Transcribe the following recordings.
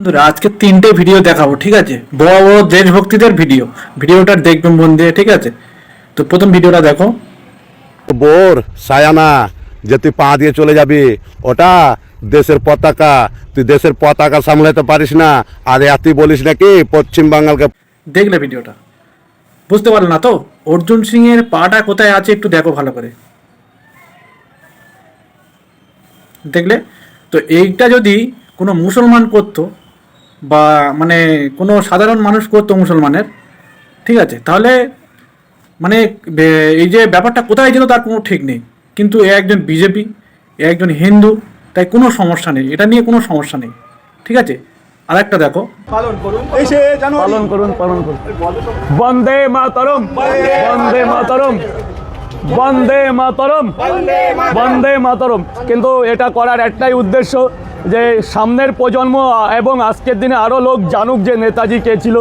বন্ধুরা আজকে তিনটে ভিডিও দেখাবো ঠিক আছে? বড় বড় দেশভক্তিদের ভিডিও ভিডিওটা দেখবেন মন দিয়ে ঠিক আছে? তো প্রথম ভিডিওটা দেখো। বোর সায়ানা যে তুই পা দিয়ে চলে যাবি ওটা দেশের পতাকা। তুই দেশের পতাকা সামলাতে পারিস না। আর এত তুই বলিস নাকি পশ্চিম বাঙালকে দেখলে ভিডিওটা বুঝতে পারলে না তো? অর্জুন সিং এর পাটা কোথায় আছে একটু দেখো ভালো করে। দেখলে? তো এইটা যদি কোনো মুসলমান করতো বা মানে কোনো সাধারণ মানুষ করতো মুসলমানের ঠিক আছে? তাহলে মানে এই যে ব্যাপারটা কোথায় যেত তার কোনো ঠিক নেই। কিন্তু এ একজন বিজেপি এ একজন হিন্দু তাই কোনো সমস্যা নেই। এটা নিয়ে কোনো সমস্যা নেই। ঠিক আছে? আর একটা দেখো। পালন করুন। পালন করুন বন্দে মাতরম। বন্দে মাতরম। বন্দে মাতরম। বন্দে মাতরম। কিন্তু এটা করার একটাই উদ্দেশ্য যে সামনের প্রজন্ম এবং আজকের দিনে আরও লোক জানুক যে নেতাজি কে ছিল,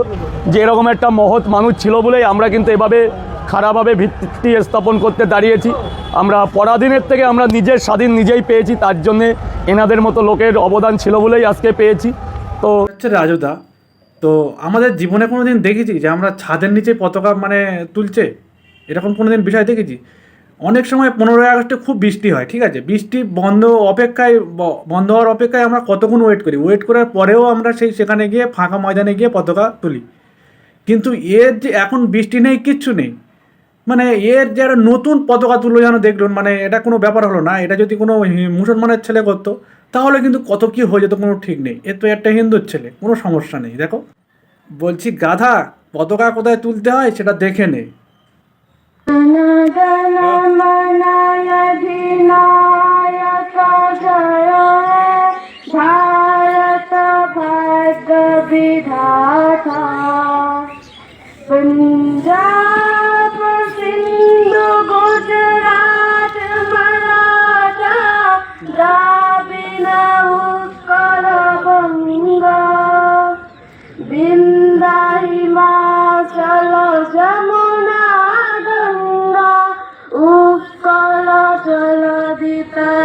যে এরকম একটা মহৎ মানুষ ছিল বলেই আমরা কিন্তু এভাবে খারাপভাবে ভিত্তি স্থাপন করতে দাঁড়িয়েছি। আমরা পরাধীনের থেকে আমরা নিজের স্বাধীন নিজেই পেয়েছি, তার জন্যে এনাদের মতো লোকের অবদান ছিল বলেই আজকে পেয়েছি। তো হচ্ছে রাজুদা, তো আমাদের জীবনে কোনো দিন দেখেছি যে আমরা ছাদের নিচে পতাকা মানে তুলছে? এরকম কোনো দিন বিষয় দেখেছি? অনেক সময় পনেরোই আগস্টে খুব বৃষ্টি হয়, ঠিক আছে? বৃষ্টি বন্ধ অপেক্ষায় বন্ধ হওয়ার অপেক্ষায় আমরা কতক্ষণ ওয়েট করি? ওয়েট করার পরেও আমরা সেই, সেখানে গিয়ে ফাঁকা ময়দানে গিয়ে পতাকা তুলি। কিন্তু এর যে এখন বৃষ্টি নেই, কিচ্ছু নেই। মানে এর যে একটা নতুন পতাকা তুলো যেন দেখলেন মানে এটা কোনো ব্যাপার হলো না। এটা যদি কোনো মুসলমানের ছেলে করতো, তাহলে কিন্তু কত কি হয়ে যেত কোনো ঠিক নেই। এ তো একটা হিন্দুর ছেলে, কোনো সমস্যা নেই। দেখো, বলছি গাধা, পতাকা কোথায় তুলতে হয় সেটা দেখে নে ভাগ্য বিধাতা পঞ্জাব সিন্ধু গুজরাট মারাঠা দ্রাবিণ উৎকল বঙ্গ বিন্দা হিমাচল যমুনা গঙ্গা উৎকল জলদিতা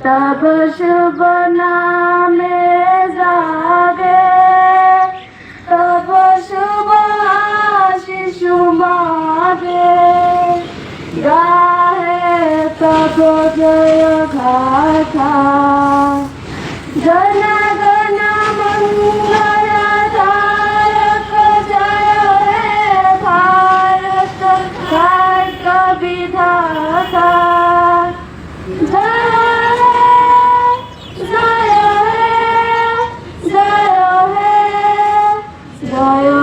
তব শুভ নামে জাগে তব শুভ শিশু মাগে গাহে তব জয় গাথা जन 좋아요.